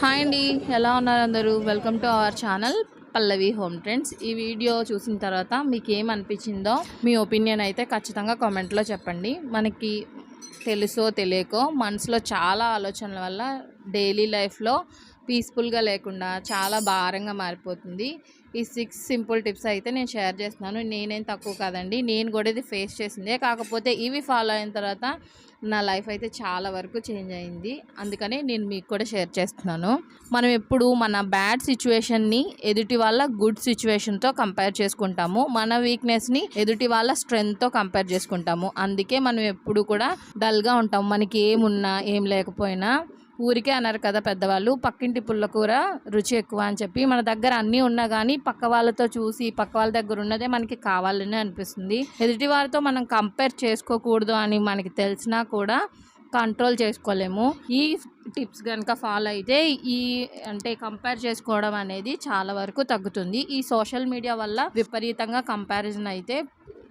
Hi అండి ఎలా ఉన్నారు అందరూ? Welcome to our channel Pallavi home trends. ఈ వీడియో చూసిన తర్వాత మీకు ఏమనిపించిందో మీ ఒపీనియన్ అయితే ఖచ్చితంగా కామెంట్లో చెప్పండి. మనకి తెలుసో తెలియకో మనసులో చాలా ఆలోచనల వల్ల డైలీ లైఫ్లో పీస్ఫుల్గా లేకుండా చాలా భారంగా మారిపోతుంది. ఈ సిక్స్ సింపుల్ టిప్స్ అయితే నేను షేర్ చేస్తున్నాను. నేనేం తక్కువ కాదండి. నేను కూడా ఇది ఫేస్ చేసిందే. కాకపోతే ఇవి ఫాలో అయిన తర్వాత నా లైఫ్ అయితే చాలా వరకు చేంజ్ అయింది. అందుకని నేను మీకు కూడా షేర్ చేస్తున్నాను. మనం ఎప్పుడు మన బ్యాడ్ సిచ్యువేషన్ని ఎదుటి వాళ్ళ గుడ్ సిచ్యువేషన్తో కంపేర్ చేసుకుంటాము. మన వీక్నెస్ని ఎదుటి వాళ్ళ స్ట్రెంగ్త్తో కంపేర్ చేసుకుంటాము. అందుకే మనం ఎప్పుడు కూడా డల్గా ఉంటాము. మనకి ఏమున్నా ఏం లేకపోయినా ఊరికే అన్నారు కదా పెద్దవాళ్ళు పక్కింటి పుల్లకూర రుచి ఎక్కువ అని చెప్పి. మన దగ్గర అన్నీ ఉన్నా కానీ పక్క వాళ్ళతో చూసి పక్క వాళ్ళ దగ్గర ఉన్నదే మనకి కావాలని అనిపిస్తుంది. ఎదుటి వారితో మనం కంపేర్ చేసుకోకూడదు అని మనకి తెలిసినా కూడా కంట్రోల్ చేసుకోలేము. ఈ టిప్స్ కనుక ఫాలో అయితే ఈ అంటే కంపేర్ చేసుకోవడం అనేది చాలా వరకు తగ్గుతుంది. ఈ సోషల్ మీడియా వల్ల విపరీతంగా కంపారిజన్ అయితే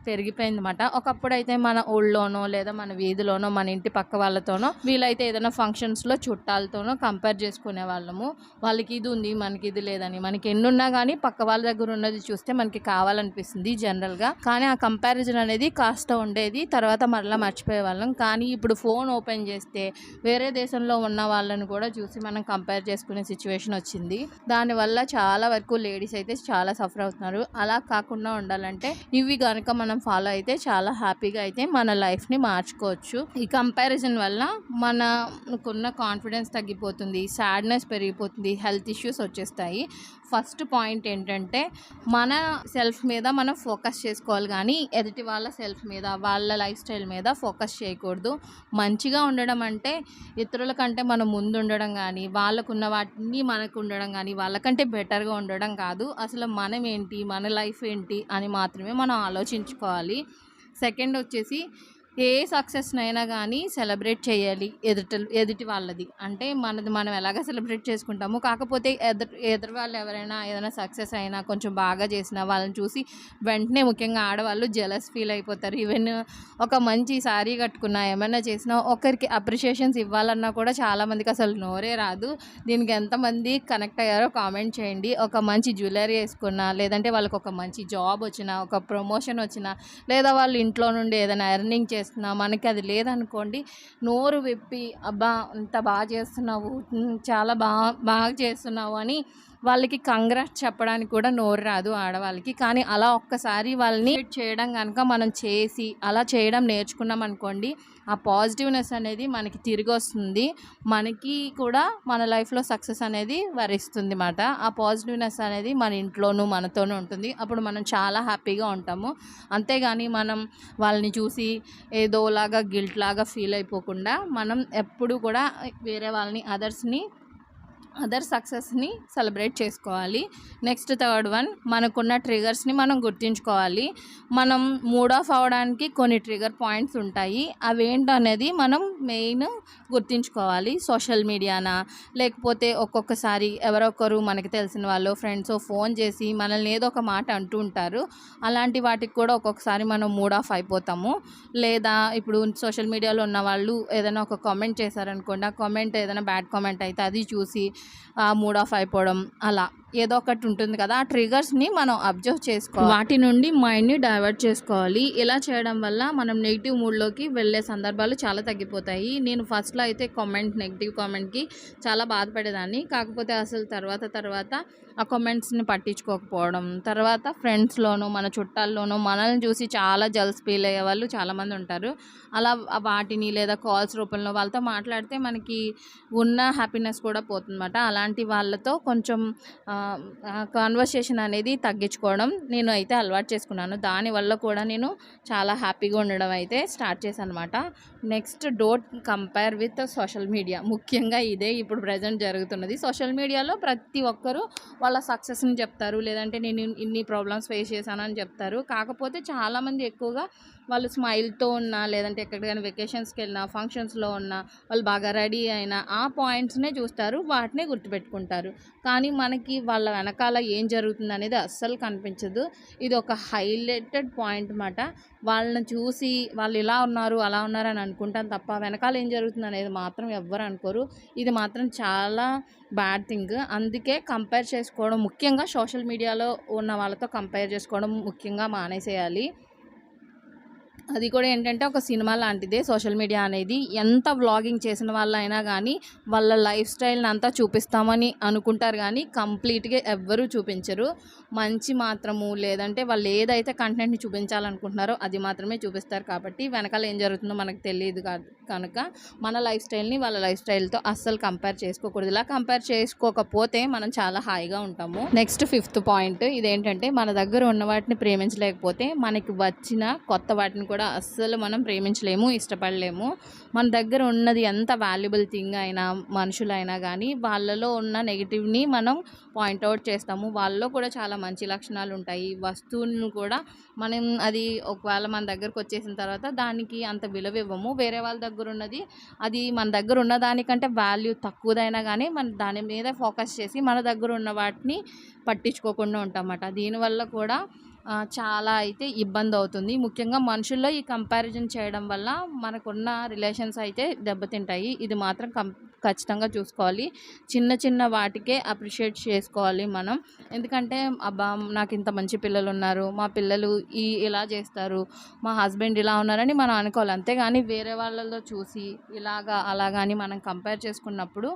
పెరిగిపోయింది అనమాట ఒకప్పుడు అయితే మన ఊళ్ళోనో లేదా మన వీధిలోనో మన ఇంటి పక్క వాళ్ళతోనో వీలైతే ఏదైనా ఫంక్షన్స్లో చుట్టాలతోనో కంపేర్ చేసుకునే వాళ్ళము. వాళ్ళకి ఇది ఉంది మనకి ఇది లేదని. మనకి ఎన్నున్నా కానీ పక్క వాళ్ళ దగ్గర ఉన్నది చూస్తే మనకి కావాలనిపిస్తుంది జనరల్గా. కానీ ఆ కంపారిజన్ అనేది కాస్త ఉండేది తర్వాత మరలా మర్చిపోయే వాళ్ళం. కానీ ఇప్పుడు ఫోన్ ఓపెన్ చేస్తే వేరే దేశంలో ఉన్న వాళ్ళని కూడా చూసి మనం కంపేర్ చేసుకునే సిచ్యువేషన్ వచ్చింది. దానివల్ల చాలా వరకు లేడీస్ అయితే చాలా సఫర్ అవుతున్నారు. అలా కాకుండా ఉండాలంటే ఇవి కనుక మనం ఫాలో అయితే చాలా హ్యాపీగా అయితే మన లైఫ్ని మార్చుకోవచ్చు. ఈ కంపారిజన్ వల్ల మనకున్న కాన్ఫిడెన్స్ తగ్గిపోతుంది సాడ్నెస్ పెరిగిపోతుంది హెల్త్ ఇష్యూస్ వచ్చేస్తాయి. ఫస్ట్ పాయింట్ ఏంటంటే మన సెల్ఫ్ మీద మనం ఫోకస్ చేసుకోవాలి కానీ ఎదుటి వాళ్ళ సెల్ఫ్ మీద వాళ్ళ లైఫ్ స్టైల్ మీద ఫోకస్ చేయకూడదు. మంచిగా ఉండడం అంటే ఇతరుల కంటే మనం ముందు ఉండడం కానీ వాళ్ళకున్న వాటిని మనకు ఉండడం కానీ వాళ్ళకంటే బెటర్గా ఉండడం కాదు. అసలు మనం ఏంటి మన లైఫ్ ఏంటి అని మాత్రమే మనం ఆలోచించుకోవాలి. చేసుకోవాలి సెకండ్ వచ్చేసి ఏ సక్సెస్నైనా కానీ సెలబ్రేట్ చేయాలి ఎదుటి ఎదుటి వాళ్ళది. అంటే మనది మనం ఎలాగ సెలబ్రేట్ చేసుకుంటాము కాకపోతే ఎదురు ఎదురు వాళ్ళు ఎవరైనా ఏదైనా సక్సెస్ అయినా కొంచెం బాగా చేసిన వాళ్ళని చూసి వెంటనే ముఖ్యంగా ఆడవాళ్ళు జెలస్ ఫీల్ అయిపోతారు. ఈవెన్ ఒక మంచి శారీ కట్టుకున్నా ఏమైనా చేసినా ఒకరికి అప్రిషియేషన్స్ ఇవ్వాలన్నా కూడా చాలామందికి అసలు నోరే రాదు. దీనికి ఎంతమంది కనెక్ట్ అయ్యారో కామెంట్ చేయండి. ఒక మంచి జ్యువెలరీ వేసుకున్నా లేదంటే వాళ్ళకి ఒక మంచి జాబ్ వచ్చినా ఒక ప్రమోషన్ వచ్చినా లేదా వాళ్ళు ఇంట్లో నుండి ఏదైనా ఎర్నింగ్ చేసి చేస్తున్నా మనకి అది లేదనుకోండి నోరు విప్పి అబ్బా! అంత బాగా చేస్తున్నావు చాలా బాగా బాగా చేస్తున్నావు అని వాళ్ళకి కంగ్రాట్ చెప్పడానికి కూడా నోరు రాదు ఆడవాళ్ళకి. కానీ అలా ఒక్కసారి వాళ్ళని చేయడం కనుక మనం చేసి అలా చేయడం నేర్చుకున్నాం అనుకోండి ఆ పాజిటివ్నెస్ అనేది మనకి తిరిగి వస్తుంది. మనకి కూడా మన లైఫ్లో సక్సెస్ అనేది వరిస్తుంది అన్నమాట ఆ పాజిటివ్నెస్ అనేది మన ఇంట్లోనూ మనతోనూ ఉంటుంది. అప్పుడు మనం చాలా హ్యాపీగా ఉంటాము. అంతేగాని మనం వాళ్ళని చూసి ఏదోలాగా గిల్ట్ లాగా ఫీల్ అయిపోకుండా మనం ఎప్పుడు కూడా వేరే వాళ్ళని అదర్స్ని అదర్ సక్సెస్ని సెలబ్రేట్ చేసుకోవాలి. నెక్స్ట్ థర్డ్ వన్ మనకున్న ట్రిగర్స్ని మనం గుర్తుంచుకోవాలి. మనం మూడ్ ఆఫ్ అవ్వడానికి కొన్ని ట్రిగర్ పాయింట్స్ ఉంటాయి. అవేంటో అనేది మనం మెయిన్ గుర్తుంచుకోవాలి. సోషల్ మీడియానా? లేకపోతే ఒక్కొక్కసారి ఎవరొకరు మనకి తెలిసిన వాళ్ళు ఫ్రెండ్స్ ఫోన్ చేసి మనల్ని ఏదో ఒక మాట అంటూ ఉంటారు. అలాంటి వాటికి కూడా ఒక్కొక్కసారి మనం మూడ్ ఆఫ్ అయిపోతాము. లేదా ఇప్పుడు సోషల్ మీడియాలో ఉన్న వాళ్ళు ఏదైనా ఒక కామెంట్ చేశారనుకోండి ఆ కామెంట్ ఏదైనా బ్యాడ్ కామెంట్ అయితే అది చూసి మూడ్ ఆఫ్ అయిపోవడం అలా. ఏదో ఒకటి ఉంటుంది కదా ఆ ట్రిగర్స్ని మనం అబ్జర్వ్ చేసుకోవాలి. వాటి నుండి మైండ్ని డైవర్ట్ చేసుకోవాలి. ఇలా చేయడం వల్ల మనం నెగిటివ్ మూడ్లోకి వెళ్ళే సందర్భాలు చాలా తగ్గిపోతాయి. నేను ఫస్ట్లో అయితే కామెంట్ నెగిటివ్ కామెంట్కి చాలా బాధపడేదాన్ని. కాకపోతే అసలు తర్వాత తర్వాత ఆ కమెంట్స్ని పట్టించుకోకపోవడం తర్వాత ఫ్రెండ్స్లోనూ మన చుట్టాల్లోనూ మనల్ని చూసి చాలా జల్స్ ఫీల్ అయ్యే వాళ్ళు చాలామంది ఉంటారు. అలా వాటిని లేదా కాల్స్ రూపంలో వాళ్ళతో మాట్లాడితే మనకి ఉన్న హ్యాపీనెస్ కూడా పోతుందన్నమాట. అలాంటి వాళ్ళతో కొంచెం కాన్వర్సేషన్ అనేది తగ్గించుకోవడం నేను అయితే అలవాటు చేసుకున్నాను. దానివల్ల కూడా నేను చాలా హ్యాపీగా ఉండడం అయితే స్టార్ట్ చేశాను అనమాట next don't compare with social media ముఖ్యంగా ఇదే ఇప్పుడు ప్రజెంట్ జరుగుతున్నది. సోషల్ మీడియాలో ప్రతి ఒక్కరూ వాళ్ళ సక్సెస్ని చెప్తారు లేదంటే నేను ఇన్ని ప్రాబ్లమ్స్ ఫేస్ చేశానని చెప్తారు. కాకపోతే చాలామంది ఎక్కువగా వాళ్ళు స్మైల్తో ఉన్నా లేదంటే ఎక్కడికైనా వెకేషన్స్కి వెళ్ళినా ఫంక్షన్స్లో ఉన్నా వాళ్ళు బాగా రెడీ అయినా ఆ పాయింట్స్నే చూస్తారు వాటినే గుర్తుపెట్టుకుంటారు. కానీ మనకి వాళ్ళ వెనకాల ఏం జరుగుతుంది అనేది అస్సలు కనిపించదు. ఇది ఒక హైలైటెడ్ పాయింట్ అన్నమాట. వాళ్ళని చూసి వాళ్ళు ఇలా ఉన్నారు అలా ఉన్నారు అని తప్ప వెనకాల ఏం జరుగుతుంది అనేది మాత్రం ఎవ్వరు అనుకోరు. ఇది మాత్రం చాలా బ్యాడ్ థింగ్. అందుకే కంపేర్ చేసుకోవడం ముఖ్యంగా సోషల్ మీడియాలో ఉన్న వాళ్ళతో కంపేర్ చేసుకోవడం ముఖ్యంగా మానేసేయాలి. అది కూడా ఏంటంటే ఒక సినిమా లాంటిదే సోషల్ మీడియా అనేది. ఎంత వ్లాగింగ్ చేసిన వాళ్ళైనా కానీ వాళ్ళ లైఫ్ స్టైల్ని అంతా చూపిస్తామని అనుకుంటారు కానీ కంప్లీట్గా ఎవ్వరూ చూపించరు. మంచి మాత్రము లేదంటే వాళ్ళు ఏదైతే కంటెంట్ని చూపించాలనుకుంటున్నారో అది మాత్రమే చూపిస్తారు కాబట్టి వెనకాల ఏం జరుగుతుందో మనకు తెలియదు కనుక మన లైఫ్ స్టైల్ని వాళ్ళ లైఫ్ స్టైల్తో అస్సలు కంపేర్ చేసుకోకూడదు. ఇలా కంపేర్ చేసుకోకపోతే మనం చాలా హాయిగా ఉంటాము. నెక్స్ట్ ఫిఫ్త్ పాయింట్ ఇదేంటంటే మన దగ్గర ఉన్న వాటిని ప్రేమించలేకపోతే మనకి వచ్చిన కొత్త వాటిని కూడా కూడా అస్సలు మనం ప్రేమించలేము ఇష్టపడలేము. మన దగ్గర ఉన్నది ఎంత వాల్యుబుల్ థింగ్ అయినా మనుషులైనా కానీ వాళ్ళలో ఉన్న నెగిటివ్ని మనం పాయింట్అవుట్ చేస్తాము. వాళ్ళలో కూడా చాలా మంచి లక్షణాలు ఉంటాయి. వస్తువులను కూడా మనం అది ఒకవేళ మన దగ్గరకు వచ్చేసిన తర్వాత దానికి అంత విలువ ఇవ్వము. వేరే వాళ్ళ దగ్గర ఉన్నది అది మన దగ్గర ఉన్న దానికంటే వాల్యూ తక్కువదైనా కానీ మన దాని మీద ఫోకస్ చేసి మన దగ్గర ఉన్న వాటిని పట్టించుకోకుండా ఉంటాం అన్నమాట దీనివల్ల కూడా చాలా అయితే ఇబ్బంది అవుతుంది ముఖ్యంగా మనుషుల్లో ఈ కంపారిజన్ చేయడం వల్ల మనకున్న రిలేషన్స్ అయితే దెబ్బతింటాయి. ఇది మాత్రం కం ఖచ్చితంగా చూసుకోవాలి. చిన్న చిన్న వాటికే అప్రిషియేట్ చేసుకోవాలి మనం. ఎందుకంటే అబ్బా నాకు ఇంత మంచి పిల్లలు ఉన్నారు మా పిల్లలు ఈ ఇలా చేస్తారు. మా హస్బెండ్ ఇలా ఉన్నారని మనం అనుకోవాలి. అంతేగాని వేరే వాళ్ళలో చూసి ఇలాగా అలాగా అని మనం కంపేర్ చేసుకున్నప్పుడు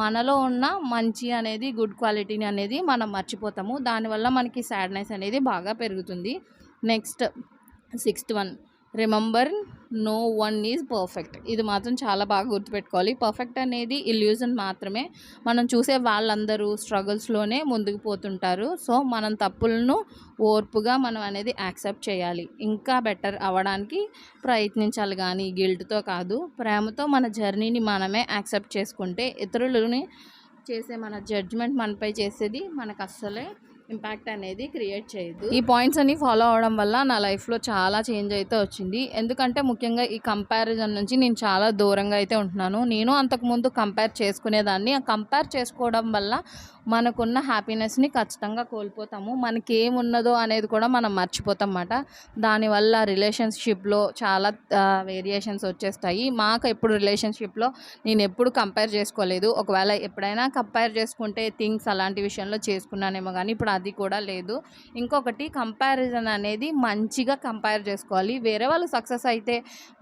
మనలో ఉన్న మంచి అనేది గుడ్ క్వాలిటీని అనేది మనం మర్చిపోతాము. దానివల్ల మనకి సాడ్నెస్ అనేది బాగా పెరుగుతుంది. Next sixth one. Remember no one is perfect. ఇది మాత్రం చాలా బాగా గుర్తుపెట్టుకోవాలి. పర్ఫెక్ట్ అనేది ఇల్యూజన్ మాత్రమే. మనం చూసే వాళ్ళందరూ స్ట్రగుల్స్లోనే ముందుకు పోతుంటారు. సో మనం తప్పులను ఓర్పుగా మనం అనేది యాక్సెప్ట్ చేయాలి. ఇంకా బెటర్ అవ్వడానికి ప్రయత్నించాలి కానీ గిల్ట్తో కాదు. ప్రేమతో మన జర్నీని మనమే యాక్సెప్ట్ చేసుకుంటే ఇతరులని చేసే మన జడ్జ్మెంట్ మనపై చేసేది మనకు అస్సలే ఇంపాక్ట్ అనేది క్రియేట్ చేయదు. ఈ పాయింట్స్ అన్ని ఫాలో అవడం వల్ల నా లైఫ్లో చాలా చేంజ్ అయితే వచ్చింది. ఎందుకంటే ముఖ్యంగా ఈ కంపారిజన్ నుంచి నేను చాలా దూరంగా అయితే ఉంటున్నాను. నేను అంతకుముందు కంపేర్ చేసుకునేదాన్ని. ఆ కంపేర్ చేసుకోవడం వల్ల మనకున్న హ్యాపీనెస్ని ఖచ్చితంగా కోల్పోతాము. మనకి ఏమున్నదో అనేది కూడా మనం మర్చిపోతాం అన్నమాట దానివల్ల రిలేషన్షిప్లో చాలా వేరియేషన్స్ వచ్చేస్తాయి. మాకు ఎప్పుడు రిలేషన్షిప్లో నేను ఎప్పుడు కంపేర్ చేసుకోలేదు. ఒకవేళ ఎప్పుడైనా కంపేర్ చేసుకుంటే థింగ్స్ అలాంటి విషయంలో చేసుకున్నానేమో కానీ ఇప్పుడు అది కూడా లేదు. ఇంకొకటి కంపారిజన్ అనేది మంచిగా కంపేర్ చేసుకోవాలి. వేరే వాళ్ళు సక్సెస్ అయితే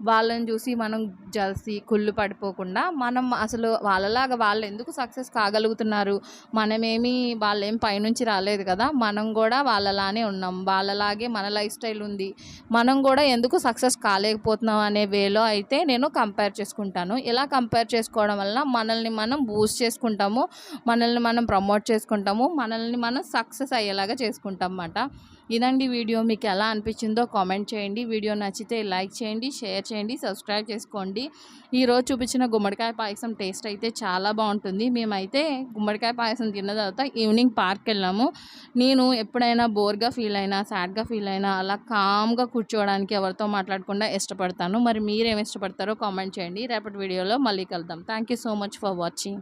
వాళ్ళని చూసి మనం జల్సి కుళ్ళు పడిపోకుండా మనం అసలు వాళ్ళలాగా వాళ్ళు ఎందుకు సక్సెస్ కాగలుగుతున్నారు? మన మనమేమి వాళ్ళేం పైనుంచి రాలేదు కదా మనం కూడా వాళ్ళలానే ఉన్నాం. వాళ్ళలాగే మన లైఫ్ స్టైల్ ఉంది. మనం కూడా ఎందుకు సక్సెస్ కాలేకపోతున్నాం అనే వేలో అయితే నేను కంపేర్ చేసుకుంటాను. ఇలా కంపేర్ చేసుకోవడం వల్ల మనల్ని మనం బూస్ట్ చేసుకుంటాము మనల్ని మనం ప్రమోట్ చేసుకుంటాము మనల్ని మనం సక్సెస్ అయ్యేలాగా చేసుకుంటాం అన్నమాట. ఇదండి వీడియో. మీకు ఎలా అనిపించిందో కామెంట్ చేయండి. వీడియో నచ్చితే లైక్ చేయండి షేర్ చేయండి సబ్స్క్రైబ్ చేసుకోండి. ఈరోజు చూపించిన గుమ్మడికాయ పాయసం టేస్ట్ అయితే చాలా బాగుంటుంది. మేమైతే గుమ్మడికాయ పాయసం తిన్న తర్వాత ఈవినింగ్ పార్క్ వెళ్ళాము. నేను ఎప్పుడైనా బోర్గా ఫీల్ అయినా సాడ్గా ఫీల్ అయినా అలా కామ్గా కూర్చోవడానికి ఎవరితో మాట్లాడకుండా ఇష్టపడతాను. మరి మీరేం ఇష్టపడతారో కామెంట్ చేయండి. రేపటి వీడియోలో మళ్ళీ కలుద్దాం. Thank you so much for watching.